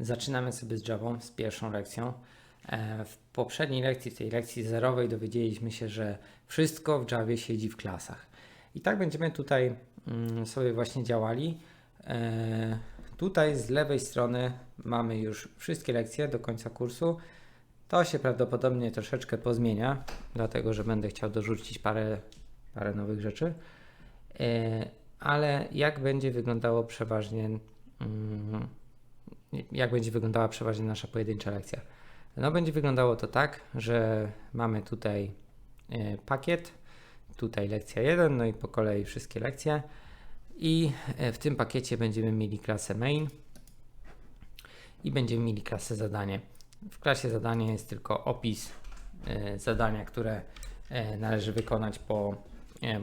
Zaczynamy sobie z Java, z pierwszą lekcją. E, W poprzedniej lekcji, w tej lekcji zerowej, dowiedzieliśmy się, że wszystko w Javie siedzi w klasach. I tak będziemy tutaj mm, sobie właśnie działali. E, Tutaj z lewej strony mamy już wszystkie lekcje do końca kursu. To się prawdopodobnie troszeczkę pozmienia, dlatego że będę chciał dorzucić parę, parę nowych rzeczy. E, Ale jak będzie wyglądało przeważnie, mm, jak będzie wyglądała przeważnie nasza pojedyncza lekcja? No będzie wyglądało to tak, że mamy tutaj e, pakiet, tutaj lekcja 1, no i po kolei wszystkie lekcje. I e, w tym pakiecie będziemy mieli klasę main i będziemy mieli klasę zadanie. W klasie zadanie jest tylko opis e, zadania, które należy wykonać po,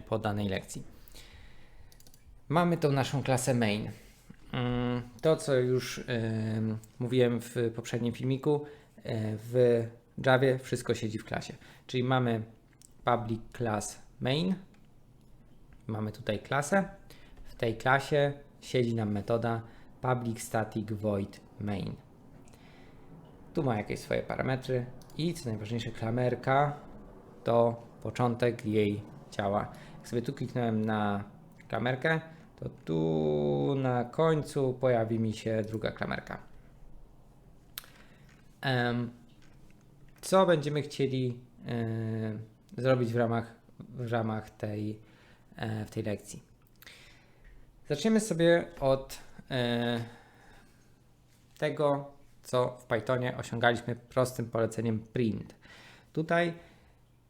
po danej lekcji. Mamy tą naszą klasę main. Mm, To, co już em, mówiłem w poprzednim filmiku, e, w Javie wszystko siedzi w klasie. Czyli mamy public class main, mamy tutaj klasę. W tej klasie siedzi nam metoda public static void main. Tu ma jakieś swoje parametry i co najważniejsze klamerka to początek jej ciała. Jak sobie tu kliknąłem na klamerkę, to tu na końcu pojawi mi się druga klamerka. Co będziemy chcieli e, zrobić w ramach, w ramach tej, e, w tej lekcji? Zaczniemy sobie od e, tego, co w Pythonie osiągaliśmy prostym poleceniem print. Tutaj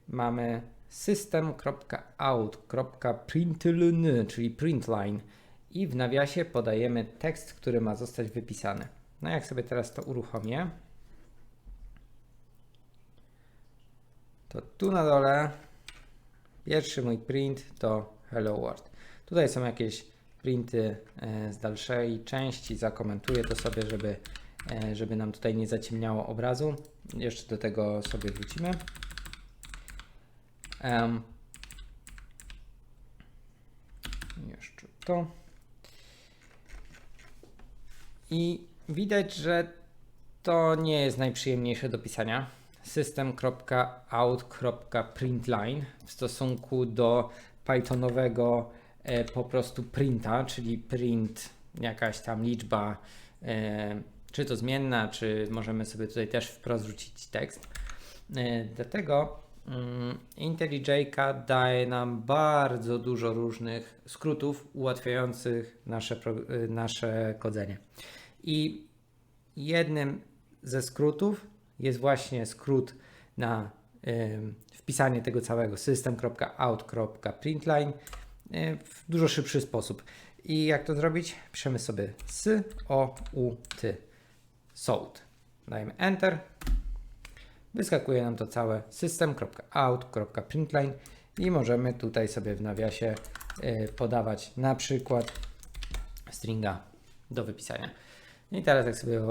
mamy system.out.println, czyli printline i w nawiasie podajemy tekst, który ma zostać wypisany. No jak sobie teraz to uruchomię, to tu na dole pierwszy mój print to hello world. Tutaj są jakieś printy e, z dalszej części, zakomentuję to sobie, żeby, e, żeby nam tutaj nie zaciemniało obrazu. Jeszcze do tego sobie wrócimy. Em, jeszcze to. I widać, że to nie jest najprzyjemniejsze do pisania. System.out.println w stosunku do Pythonowego e, po prostu printa, czyli print jakaś tam liczba, e, czy to zmienna, czy możemy sobie tutaj też wprost wrzucić tekst. E, dlatego mm, IntelliJ daje nam bardzo dużo różnych skrótów ułatwiających nasze, y, nasze kodzenie. I jednym ze skrótów jest właśnie skrót na ym, wpisanie tego całego system.out.println y, w dużo szybszy sposób. I jak to zrobić? Piszemy sobie s, o, u, ty, sold. Dajemy enter. Wyskakuje nam to całe system.out.println i możemy tutaj sobie w nawiasie y, podawać na przykład stringa do wypisania. I teraz jak sobie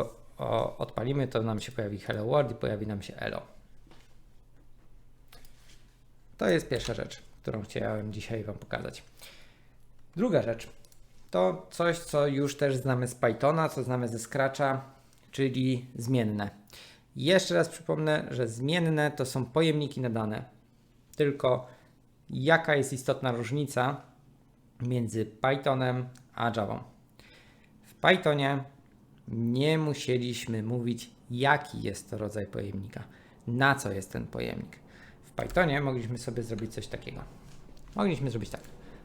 odpalimy, to nam się pojawi hello world i pojawi nam się elo. To jest pierwsza rzecz, którą chciałem dzisiaj Wam pokazać. Druga rzecz to coś, co już też znamy z Pythona, co znamy ze Scratcha, czyli zmienne. Jeszcze raz przypomnę, że zmienne to są pojemniki na dane. Tylko jaka jest istotna różnica między Pythonem a Java? W Pythonie nie musieliśmy mówić, jaki jest to rodzaj pojemnika, na co jest ten pojemnik. W Pythonie mogliśmy sobie zrobić coś takiego. Mogliśmy zrobić tak.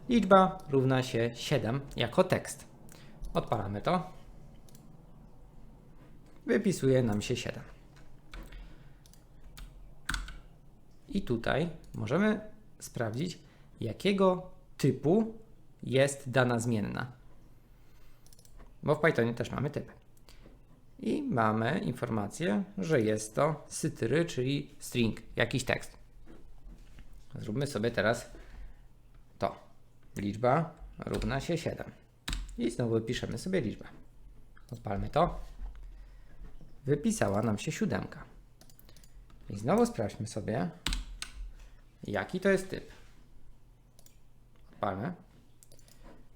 Liczba równa się 7 jako tekst. Odpalamy to. Wypisuje nam się 7. I tutaj możemy sprawdzić, jakiego typu jest dana zmienna. Bo w Pythonie też mamy typy. I mamy informację, że jest to sytyry, czyli string, jakiś tekst. Zróbmy sobie teraz to. Liczba równa się 7. I znowu piszemy sobie liczbę. Odpalmy to. Wypisała nam się siódemka. I znowu sprawdźmy sobie, jaki to jest typ. Odpalmy.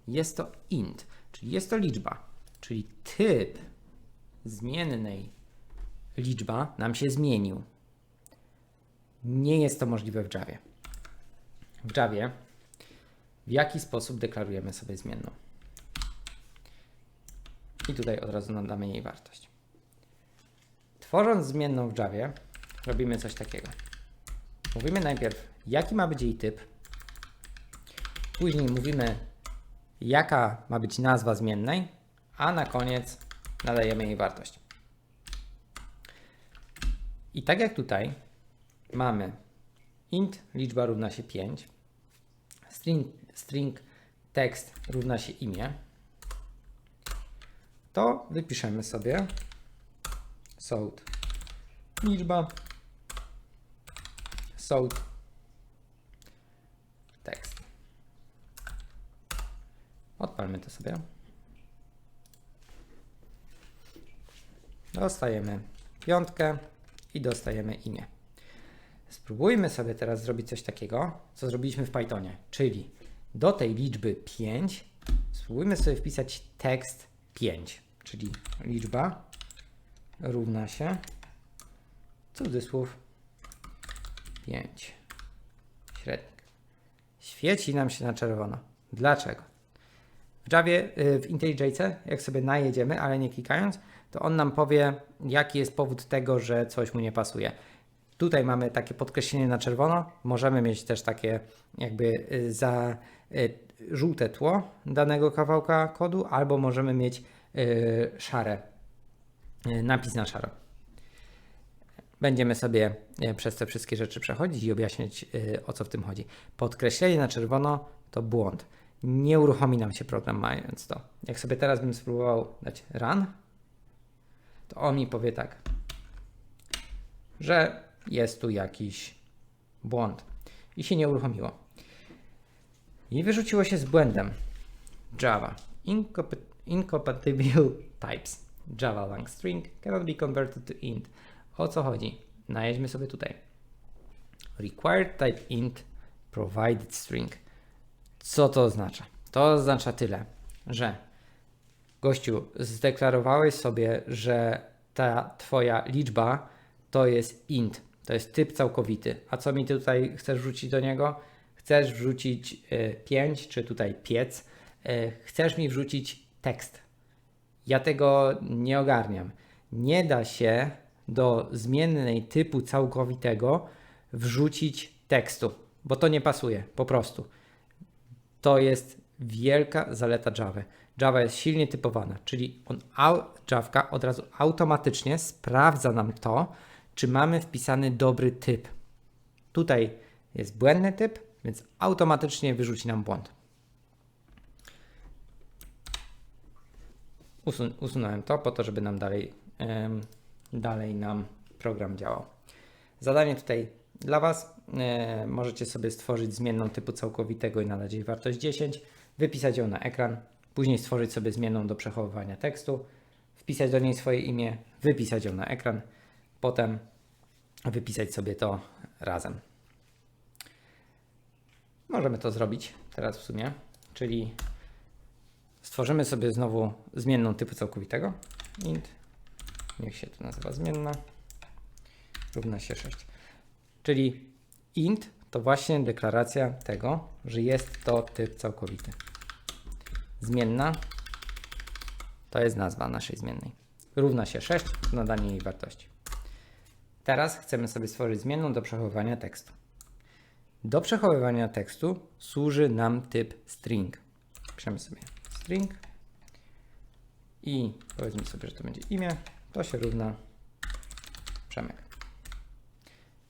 Jest to int, czyli jest to liczba, czyli typ zmiennej liczba nam się zmienił. Nie jest to możliwe w Javie. W Javie w jaki sposób deklarujemy sobie zmienną? I tutaj od razu nadamy jej wartość. Tworząc zmienną w Javie, robimy coś takiego. Mówimy najpierw, jaki ma być jej typ. Później mówimy, jaka ma być nazwa zmiennej, a na koniec nadajemy jej wartość. I tak jak tutaj mamy int liczba równa się 5, string, string text równa się imię, to wypiszemy sobie. Sold liczba. Sold tekst. Odpalmy to sobie. Dostajemy piątkę i dostajemy imię. Spróbujmy sobie teraz zrobić coś takiego, co zrobiliśmy w Pythonie, czyli do tej liczby 5 spróbujmy sobie wpisać tekst 5, czyli liczba równa się cudzysłów 5 średnik. Świeci nam się na czerwono. Dlaczego? W Javie, y, w IntelliJ, jak sobie najedziemy, ale nie klikając, to on nam powie, jaki jest powód tego, że coś mu nie pasuje. Tutaj mamy takie podkreślenie na czerwono. Możemy mieć też takie jakby y, za y, żółte tło danego kawałka kodu, albo możemy mieć szare, napis na szaro. Będziemy sobie przez te wszystkie rzeczy przechodzić i objaśniać o co w tym chodzi. Podkreślenie na czerwono to błąd nie uruchomi nam się program mając to. Jak sobie teraz bym spróbował dać run, to on mi powie tak, że jest tu jakiś błąd i się nie uruchomiło. I wyrzuciło się z błędem Java incompatible types Java lang string cannot be converted to int. O co chodzi? Najedźmy sobie tutaj. Required type int provided string. Co to oznacza? To oznacza tyle, że gościu, zdeklarowałeś sobie, że ta twoja liczba to jest int, to jest typ całkowity. A co mi tutaj chcesz wrzucić do niego? Chcesz wrzucić 5, y, czy tutaj piec. Y, chcesz mi wrzucić tekst. Ja tego nie ogarniam. Nie da się do zmiennej typu całkowitego wrzucić tekstu, bo to nie pasuje po prostu. To jest wielka zaleta Java. Java jest silnie typowana, czyli on, Java od razu automatycznie sprawdza nam to, czy mamy wpisany dobry typ. Tutaj jest błędny typ, więc automatycznie wyrzuci nam błąd. Usun usunąłem to po to, żeby nam dalej, dalej nam program działał. Zadanie tutaj dla Was. E, możecie sobie stworzyć zmienną typu całkowitego i nadać jej wartość 10, wypisać ją na ekran, później stworzyć sobie zmienną do przechowywania tekstu, wpisać do niej swoje imię, wypisać ją na ekran, potem wypisać sobie to razem. Możemy to zrobić teraz w sumie, czyli stworzymy sobie znowu zmienną typu całkowitego. int, niech się to nazywa zmienna, równa się 6. Czyli int to właśnie deklaracja tego, że jest to typ całkowity. Zmienna to jest nazwa naszej zmiennej. Równa się 6, nadanie jej wartości. Teraz chcemy sobie stworzyć zmienną do przechowywania tekstu. Do przechowywania tekstu służy nam typ string. Piszemy sobie string i powiedzmy sobie, że to będzie imię. To się równa Przemek.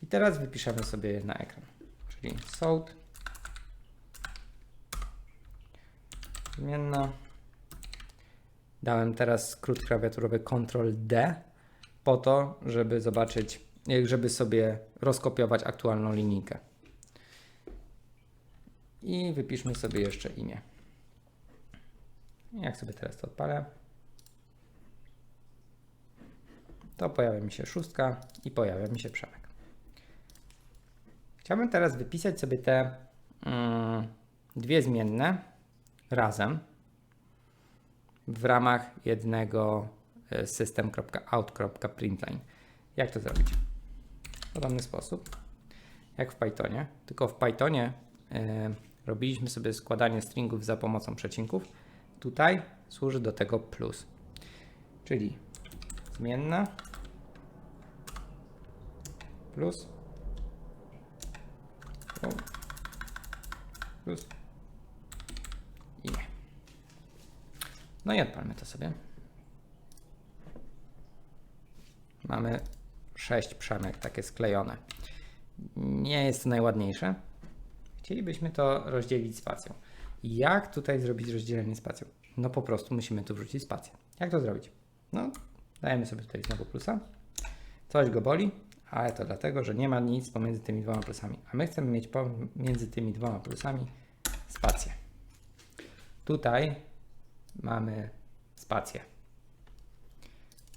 I teraz wypiszemy sobie na ekran, czyli sold zmienna. Dałem teraz skrót klawiaturowy Ctrl D po to, żeby zobaczyć, żeby sobie rozkopiować aktualną linijkę. I wypiszmy sobie jeszcze imię. Jak sobie teraz to odpalę, to pojawia mi się szóstka i pojawia mi się Przemek. Chciałbym teraz wypisać sobie te mm, dwie zmienne razem w ramach jednego e, system.out.println. Jak to zrobić? W podobny sposób, jak w Pythonie, tylko w Pythonie e, robiliśmy sobie składanie stringów za pomocą przecinków. Tutaj służy do tego plus, czyli zmienna plus o, plus i nie. No i odpalmy to sobie. Mamy 6 przemek takie sklejone. Nie jest to najładniejsze. Chcielibyśmy to rozdzielić spacją. Jak tutaj zrobić rozdzielenie spacją? No po prostu musimy tu wrzucić spację. Jak to zrobić? No, dajemy sobie tutaj znowu plusa. Coś go boli, ale to dlatego, że nie ma nic pomiędzy tymi dwoma plusami. A my chcemy mieć pomiędzy tymi dwoma plusami spację. Tutaj mamy spację.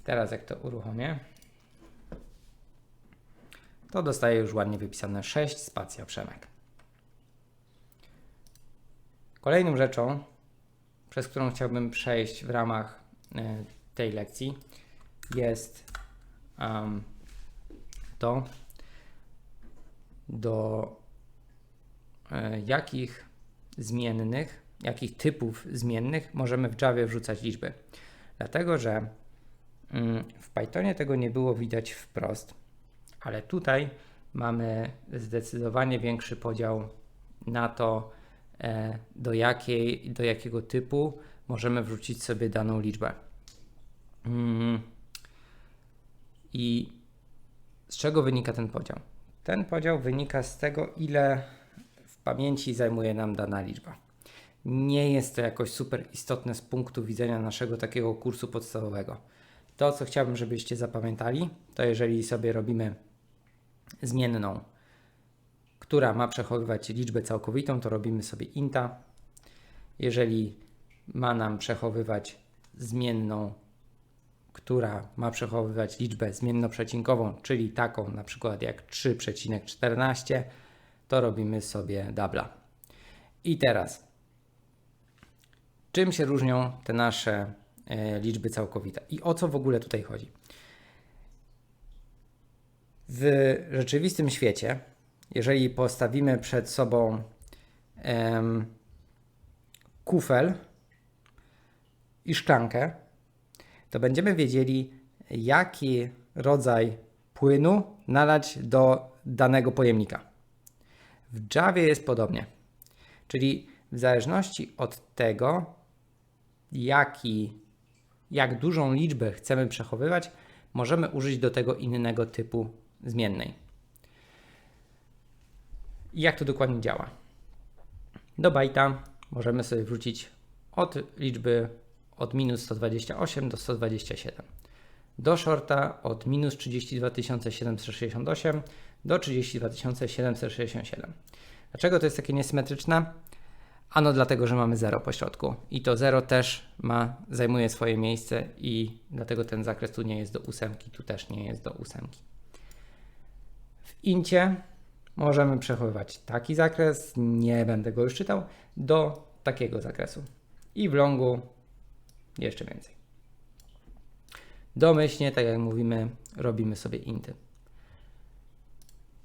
Teraz jak to uruchomię, to dostaję już ładnie wypisane 6 spacja przemek. Kolejną rzeczą, przez którą chciałbym przejść w ramach e, tej lekcji, jest um, to, do e, jakich zmiennych, jakich typów zmiennych możemy w Javie wrzucać liczby. Dlatego, że mm, w Pythonie tego nie było widać wprost, ale tutaj mamy zdecydowanie większy podział na to, e, do, jakiej, do jakiego typu możemy wrzucić sobie daną liczbę. Mm. I czego wynika ten podział? Ten podział wynika z tego, ile w pamięci zajmuje nam dana liczba. Nie jest to jakoś super istotne z punktu widzenia naszego takiego kursu podstawowego. To, co chciałbym, żebyście zapamiętali, to jeżeli sobie robimy zmienną, która ma przechowywać liczbę całkowitą, to robimy sobie inta. Jeżeli ma nam przechowywać zmienną, która ma przechowywać liczbę zmiennoprзecinkową, czyli taką na przykład jak 3,14, to robimy sobie dubla. I teraz, czym się różnią te nasze e, liczby całkowite i o co w ogóle tutaj chodzi? W rzeczywistym świecie, jeżeli postawimy przed sobą kufel i szklankę, to będziemy wiedzieli, jaki rodzaj płynu nalać do danego pojemnika. W Javie jest podobnie. Czyli w zależności od tego, jaki, jak dużą liczbę chcemy przechowywać, możemy użyć do tego innego typu zmiennej. I jak to dokładnie działa? Do bajta możemy sobie wrzucić od liczby od minus 128 do 127. Do shorta od minus 32 768 do 32 767. Dlaczego to jest takie niesymetryczne? Ano dlatego, że mamy 0 po środku i to 0 też ma, zajmuje swoje miejsce i dlatego ten zakres tu nie jest do ósemki, tu też nie jest do ósemki. W incie możemy przechowywać taki zakres, nie będę go już czytał, do takiego zakresu. I w longu jeszcze więcej. Domyślnie, tak jak mówimy, robimy sobie inty.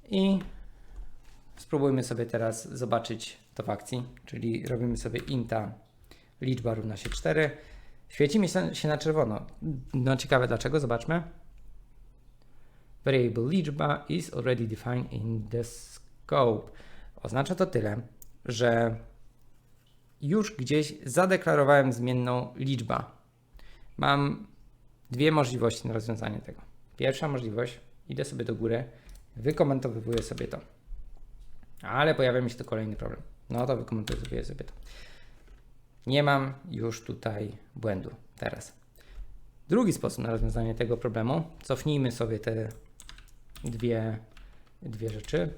I spróbujmy sobie teraz zobaczyć to w akcji, czyli robimy sobie inta liczba równa się 4. Świeci mi się na czerwono. No ciekawe dlaczego, zobaczmy. Variable liczba is already defined in the scope. Oznacza to tyle, że już gdzieś zadeklarowałem zmienną liczba. Mam dwie możliwości na rozwiązanie tego. Pierwsza możliwość, idę sobie do góry, wykomentowuję sobie to. Ale pojawia mi się tu kolejny problem. No to wykomentowuję sobie to. Nie mam już tutaj błędu teraz. Drugi sposób na rozwiązanie tego problemu, cofnijmy sobie te dwie, dwie rzeczy.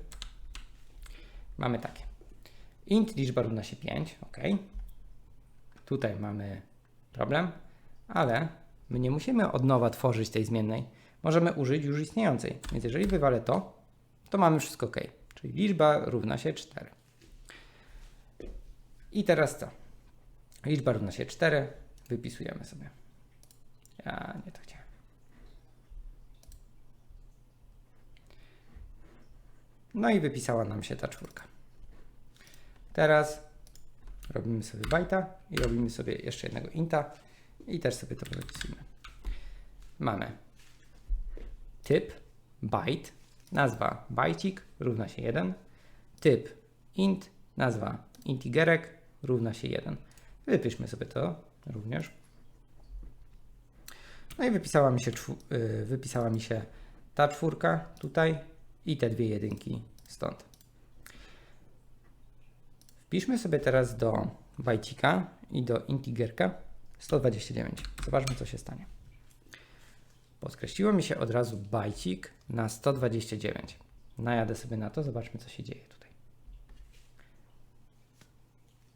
Mamy takie. Int liczba równa się 5, ok. Tutaj mamy problem, ale my nie musimy od nowa tworzyć tej zmiennej. Możemy użyć już istniejącej. Więc jeżeli wywalę to, to mamy wszystko ok. Czyli liczba równa się 4. I teraz co? Liczba równa się 4, wypisujemy sobie. Ja nie to chciałem. No i wypisała nam się ta czwórka. Teraz robimy sobie bajta i robimy sobie jeszcze jednego inta i też sobie to wypisujemy. Mamy typ byte, nazwa bajcik równa się 1, typ int, nazwa integerek równa się 1. Wypiszmy sobie to również. No i wypisała mi się, y, wypisała mi się ta czwórka tutaj i te dwie jedynki stąd. Wpiszmy sobie teraz do bajcika i do integerka 129. Zobaczmy, co się stanie. Podkreśliło mi się od razu bajcik na 129. Najadę sobie na to, zobaczmy, co się dzieje tutaj.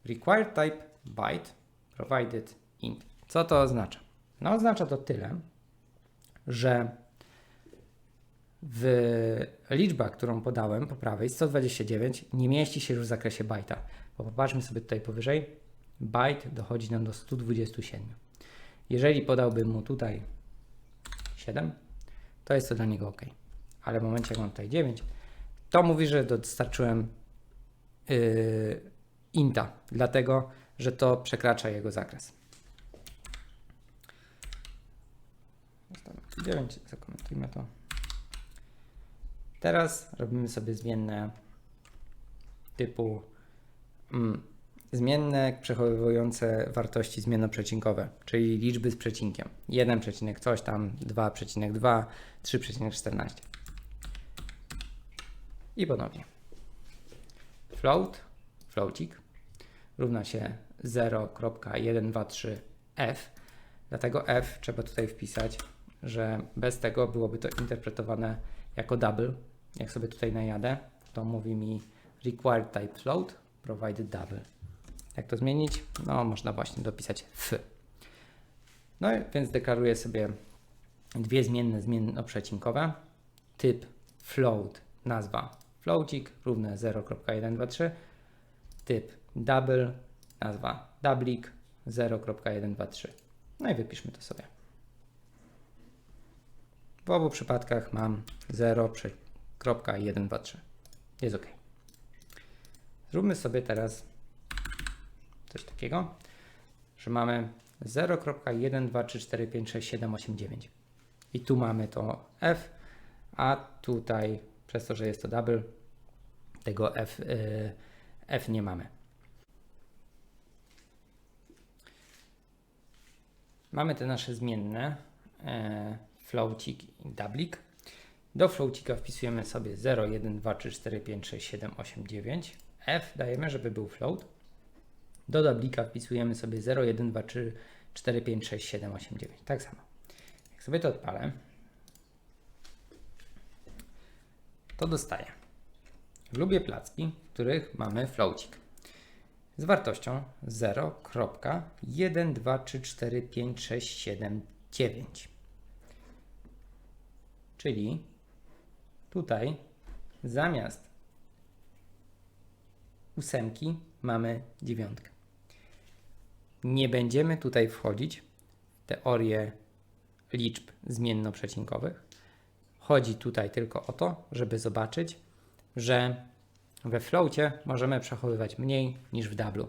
Required type byte provided int. Co to oznacza? No oznacza to tyle, że w liczba, którą podałem po prawej, 129, nie mieści się już w zakresie bajta. Bo popatrzmy sobie tutaj powyżej, byte dochodzi nam do 127. Jeżeli podałbym mu tutaj 7, to jest to dla niego ok. Ale w momencie, jak mam tutaj 9, to mówi, że dostarczyłem yy, inta, dlatego, że to przekracza jego zakres. Zostawmy tu 9, zakomentujmy to. Teraz robimy sobie zmienne typu zmienne przechowujące wartości zmiennoprzecinkowe, czyli liczby z przecinkiem. 1, przecinek coś tam, 2,2, 3,14. I ponownie. Float, floatik równa się 0.123f. Dlatego f trzeba tutaj wpisać, że bez tego byłoby to interpretowane jako double. Jak sobie tutaj najadę, to mówi mi required type float provided double. Jak to zmienić? No, można właśnie dopisać f. No więc deklaruję sobie dwie zmienne zmiennoprzecinkowe. Typ float, nazwa floatik równe 0.123. Typ double, nazwa doublik 0.123. No i wypiszmy to sobie. W obu przypadkach mam 0.123. Jest ok. Zróbmy sobie teraz coś takiego, że mamy 0.123456789. I tu mamy to f, a tutaj przez to, że jest to double, tego f, y, f nie mamy. Mamy te nasze zmienne e, floatik i doublik. Do floatika wpisujemy sobie 0, 1, 2, 3, 4, 5, 6, 7, 8, 9. F dajemy, żeby był float. Do doublika wpisujemy sobie 0, 1, 2, 3, 4, 5, 6, 7, 8, 9. Tak samo. Jak sobie to odpalę, to dostaję. Lubię placki, w których mamy floatik z wartością 0.1234567 Czyli tutaj zamiast ósemki mamy dziewiątkę. Nie będziemy tutaj wchodzić w teorię liczb zmiennoprzecinkowych. Chodzi tutaj tylko o to, żeby zobaczyć, że we floacie możemy przechowywać mniej niż w dublu.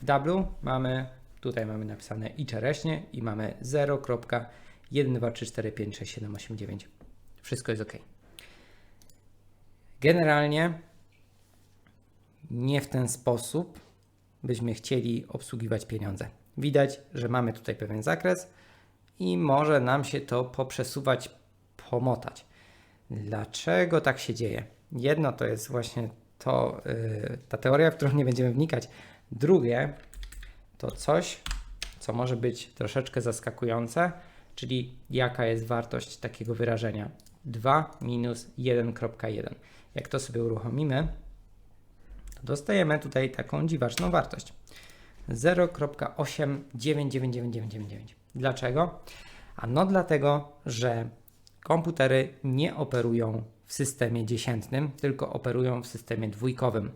W dublu mamy, tutaj mamy napisane i czereśnie i mamy 0.123456789. Wszystko jest ok. Generalnie nie w ten sposób byśmy chcieli obsługiwać pieniądze. Widać, że mamy tutaj pewien zakres i może nam się to poprzesuwać, pomotać. Dlaczego tak się dzieje? Jedno to jest właśnie to, yy, ta teoria, w którą nie będziemy wnikać. Drugie to coś, co może być troszeczkę zaskakujące, czyli jaka jest wartość takiego wyrażenia 2 minus 1.1. Jak to sobie uruchomimy, dostajemy tutaj taką dziwaczną wartość 0.899999. Dlaczego? A no dlatego, że komputery nie operują w systemie dziesiętnym, tylko operują w systemie dwójkowym.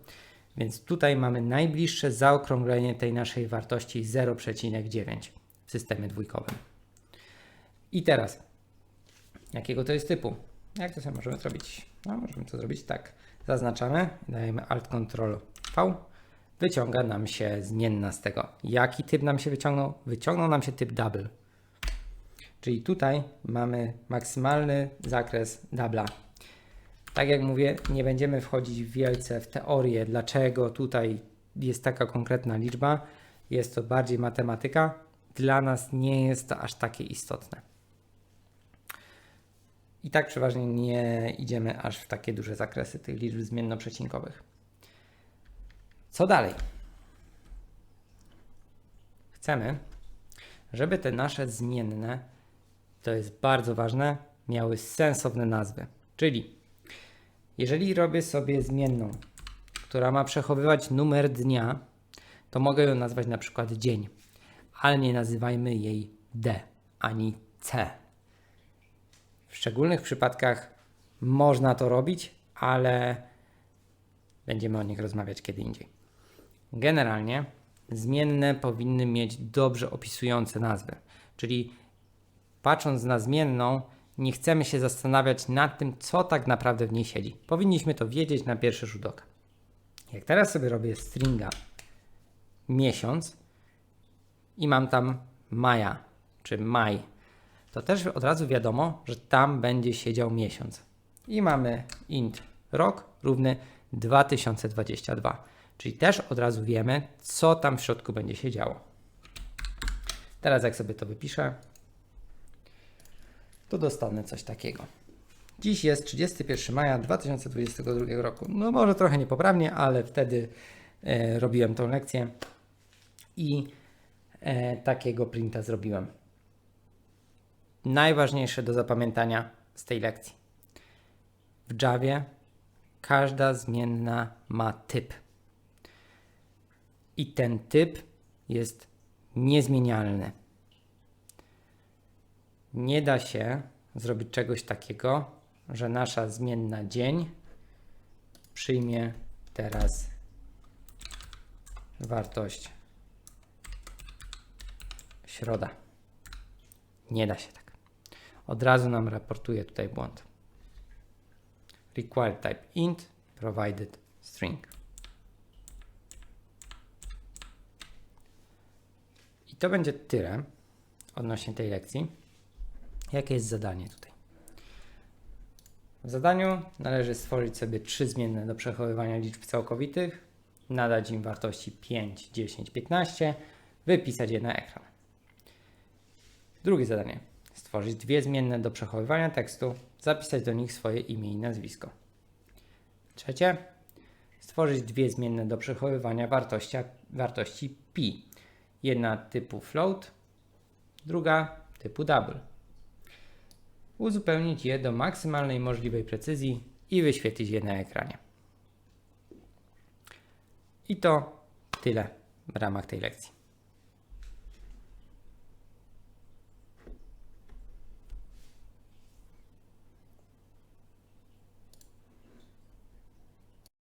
Więc tutaj mamy najbliższe zaokrąglenie tej naszej wartości 0,9 w systemie dwójkowym. I teraz, jakiego to jest typu? Jak to sobie możemy zrobić? No, możemy to zrobić tak. Zaznaczamy, dajemy Alt Ctrl V, wyciąga nam się zmienna z tego. Jaki typ nam się wyciągnął? Wyciągnął nam się typ double. Czyli tutaj mamy maksymalny zakres dubla. Tak jak mówię, nie będziemy wchodzić wielce w teorię, dlaczego tutaj jest taka konkretna liczba. Jest to bardziej matematyka. Dla nas nie jest to aż takie istotne. I tak przeważnie nie idziemy aż w takie duże zakresy tych liczb zmiennoprzecinkowych. Co dalej? Chcemy, żeby te nasze zmienne, to jest bardzo ważne, miały sensowne nazwy. Czyli jeżeli robię sobie zmienną, która ma przechowywać numer dnia, to mogę ją nazwać na przykład dzień, ale nie nazywajmy jej D ani C. W szczególnych przypadkach można to robić, ale będziemy o nich rozmawiać kiedy indziej. Generalnie zmienne powinny mieć dobrze opisujące nazwy, czyli patrząc na zmienną, nie chcemy się zastanawiać nad tym, co tak naprawdę w niej siedzi. Powinniśmy to wiedzieć na pierwszy rzut oka. Jak teraz sobie robię stringa miesiąc i mam tam maja czy maj, to też od razu wiadomo, że tam będzie siedział miesiąc. I mamy int rok równy 2022. Czyli też od razu wiemy, co tam w środku będzie się działo. Teraz jak sobie to wypiszę, to dostanę coś takiego. Dziś jest 31 maja 2022 roku. No może trochę niepoprawnie, ale wtedy e, robiłem tą lekcję i e, takiego printa zrobiłem. Najważniejsze do zapamiętania z tej lekcji. W Javie każda zmienna ma typ. I ten typ jest niezmienialny. Nie da się zrobić czegoś takiego, że nasza zmienna dzień przyjmie teraz wartość środa. Nie da się tak. Od razu nam raportuje tutaj błąd. Required type int provided string. I to będzie tyle odnośnie tej lekcji. Jakie jest zadanie tutaj? W zadaniu należy stworzyć sobie trzy zmienne do przechowywania liczb całkowitych, nadać im wartości 5, 10, 15, wypisać je na ekran. Drugie zadanie. Stworzyć dwie zmienne do przechowywania tekstu, zapisać do nich swoje imię i nazwisko. Trzecie. Stworzyć dwie zmienne do przechowywania wartości, wartości pi. Jedna typu float, druga typu double uzupełnić je do maksymalnej możliwej precyzji i wyświetlić je na ekranie. I to tyle w ramach tej lekcji.